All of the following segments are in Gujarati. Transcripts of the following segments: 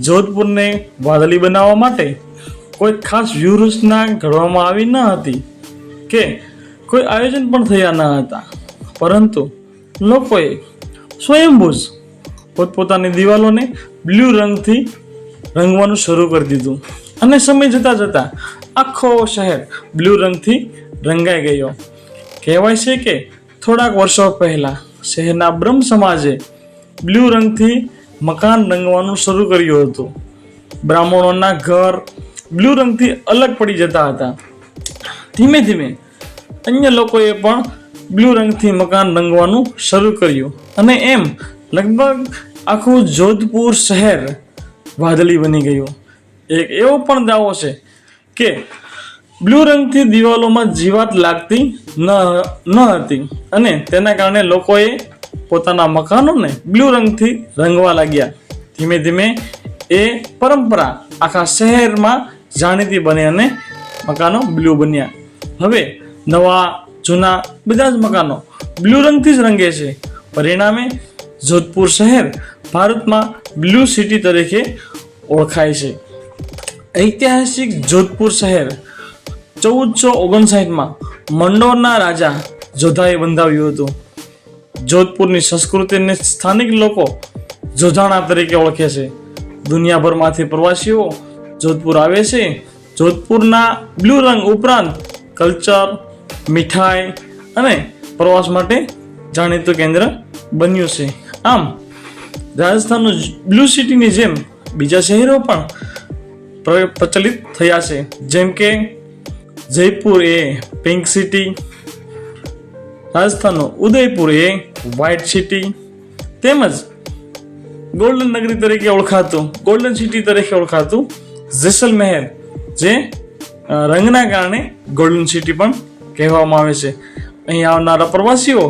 જોધપુરને વાદળી બનાવવા માટે કોઈ ખાસ વ્યૂહરચના ઘડવામાં આવી ન હતી કે કોઈ આયોજન પણ થયા ન હતા. પરંતુ લોકોએ સ્વયંભૂજ પોતપોતાની દિવાલોને બ્લુ રંગથી રંગવાનું શરૂ કરી દીધું અને સમય જતાં જતાં આખો શહેર બ્લુ રંગથી રંગાઈ ગયો. કહેવાય છે કે થોડાક વર્ષો પહેલાં શહેરના બ્રહ્મ સમાજે બ્લુ રંગથી મકાન રંગવાનું શરૂ કર્યું હતું. બ્રાહ્મણોના ઘર બ્લુ રંગથી અલગ પડી જતા હતા. ધીમે ધીમે અન્ય લોકોએ પણ બ્લુ રંગથી મકાન રંગવાનું શરૂ કર્યું અને એમ લગભગ આખું જોધપુર શહેર વાદળી બની ગયું. એક એવો પણ દાવો છે કે બ્લુ રંગથી દિવાલોમાં જીવાત લાગતી ન ન હતી અને તેના કારણે લોકોએ પોતાના મકાનોને બ્લુ રંગથી રંગવા લાગ્યા. ધીમે ધીમે એ પરંપરા આખા શહેરમાં જાણીતી બની અને મકાનો બ્લુ બન્યા. હવે નવા, જૂના બધા જ મકાનો બ્લુ રંગથી જ રંગે છે. પરિણામે જોધપુર શહેર ભારતમાં બ્લુ સિટી તરીકે ઓળખાય છે. ઐતિહાસિક જોધપુર શહેર ચૌદસો ઓગણસાઠમાં મંડોરના રાજા જોધાએ બંધાવ્યું હતું. જોધપુરની સંસ્કૃતિને સ્થાનિક લોકો જોધાણા તરીકે ઓળખે છે. દુનિયાભરમાંથી પ્રવાસીઓ જોધપુર આવે છે. જોધપુરના બ્લુ રંગ ઉપરાંત કલ્ચર, મીઠાઈ અને પ્રવાસ માટે જાણીતું કેન્દ્ર બન્યું છે. આમ, રાજસ્થાનનું બ્લુ સિટીની જેમ બીજા શહેરો પણ પ્ર- પ્રચલિત થયા છે. જેમ કે જયપુર એ પિંક સિટી રાજસ્થાનનું ઉદયપુર એ વ્હાઇટ સિટી તેમજ ગોલ્ડન નગરી તરીકે ઓળખાતું ગોલ્ડન સિટી તરીકે ઓળખાતું જેસલમેર જે રંગના કારણે ગોલ્ડન સિટી પણ કહેવામાં આવે છે. અહીં આવનારા પ્રવાસીઓ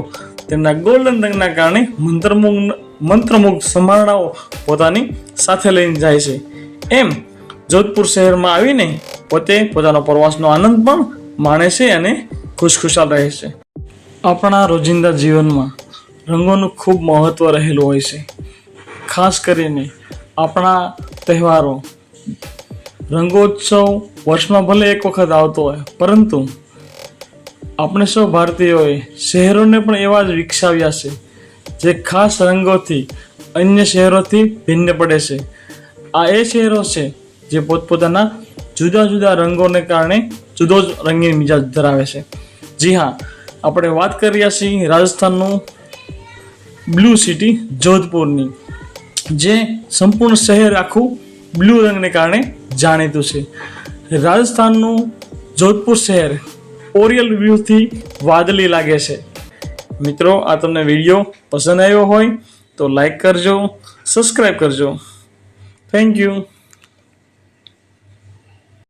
તેમના ગોલ્ડન રંગના કારણે મંત્રમુગ્ધ મંત્રમુગ્ધ સંભારણાઓ પોતાની સાથે લઈને જાય છે. એમ જોધપુર શહેરમાં આવીને પોતે પોતાનો પ્રવાસનો આનંદ પણ માણે છે અને ખુશખુશાલ રહે છે. આપણા રોજિંદા જીવનમાં રંગોનું ખૂબ મહત્ત્વ રહેલું હોય છે. ખાસ કરીને આપણા તહેવારો. રંગોત્સવ વર્ષમાં ભલે એક વખત આવતો હોય, પરંતુ આપણે સૌ ભારતીયોએ શહેરોને પણ એવા જ વિકસાવ્યા છે, જે ખાસ રંગોથી અન્ય શહેરોથી ભિન્ન પડે છે. આ એ શહેરો છે જે પોતપોતાના જુદા જુદા રંગોને કારણે જુદો જ રંગીન મિજાજ ધરાવે છે. જી હા આપણે વાત કરી રહ્યા છીએ રાજસ્થાનનું બ્લુ સિટી જોધપુરની, જે સંપૂર્ણ શહેર આખું બ્લુ રંગને કારણે જાણીતું છે. રાજસ્થાનનું જોધપુર શહેર ઓરિયલ વ્યૂથી વાદળી લાગે છે. મિત્રો, આ તમને વીડિયો પસંદ આવ્યો હોય તો લાઈક કરજો સબસ્ક્રાઈબ કરજો. Thank you